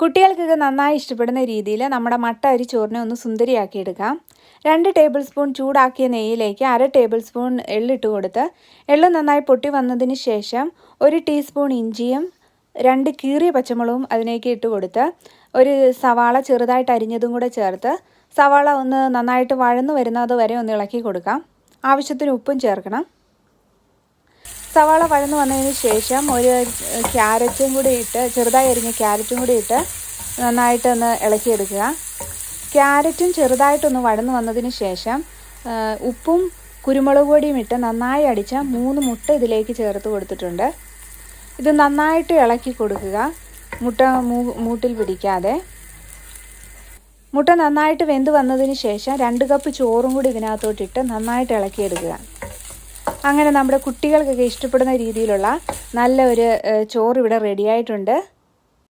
കുട്ടികൾക്കൊക്കെ നന്നായി ഇഷ്ടപ്പെടുന്ന രീതിയിൽ നമ്മുടെ മട്ട അരി ചോറിനെ ഒന്ന് സുന്ദരിയാക്കി എടുക്കാം രണ്ട് ടേബിൾ സ്പൂൺ ചൂടാക്കിയ നെയ്യിലേക്ക് അര ടേബിൾ സ്പൂൺ എള്ളിട്ട് കൊടുത്ത് എള്ള് നന്നായി പൊട്ടി വന്നതിന് ശേഷം ഒരു ടീസ്പൂൺ ഇഞ്ചിയും രണ്ട് കീറിയ പച്ചമുളകും അതിലേക്ക് ഇട്ട് കൊടുത്ത് ഒരു സവാള ചെറുതായിട്ട് അരിഞ്ഞതും കൂടെ ചേർത്ത് സവാള ഒന്ന് നന്നായിട്ട് വഴന്നു വരുന്നത് വരെ ഒന്ന് ഇളക്കി കൊടുക്കാം. ആവശ്യത്തിന് ഉപ്പും ചേർക്കണം. സവാള വഴന്നു വന്നതിന് ശേഷം ഒരു ക്യാരറ്റും കൂടി ഇട്ട് ചെറുതായി അരിഞ്ഞ ക്യാരറ്റും കൂടി ഇട്ട് നന്നായിട്ടൊന്ന് ഇളക്കിയെടുക്കുക. ക്യാരറ്റും ചെറുതായിട്ടൊന്ന് വഴന്നു വന്നതിന് ശേഷം ഉപ്പും കുരുമുളക് പൊടിയും ഇട്ട് നന്നായി അടിച്ച മൂന്ന് മുട്ട ഇതിലേക്ക് ചേർത്ത് കൊടുത്തിട്ടുണ്ട്. ഇത് നന്നായിട്ട് ഇളക്കി കൊടുക്കുക. മുട്ട മൂട്ടിൽ പിടിക്കാതെ. മുട്ട നന്നായിട്ട് വെന്ത് വന്നതിന് ശേഷം രണ്ട് കപ്പ് ചോറും കൂടി ഇതിനകത്തോട്ടിട്ട് നന്നായിട്ട് ഇളക്കിയെടുക്കുക. അങ്ങനെ നമ്മുടെ കുട്ടികൾക്കൊക്കെ ഇഷ്ടപ്പെടുന്ന രീതിയിലുള്ള നല്ല ഒരു ചോറ് ഇവിടെ റെഡി ആയിട്ടുണ്ട്.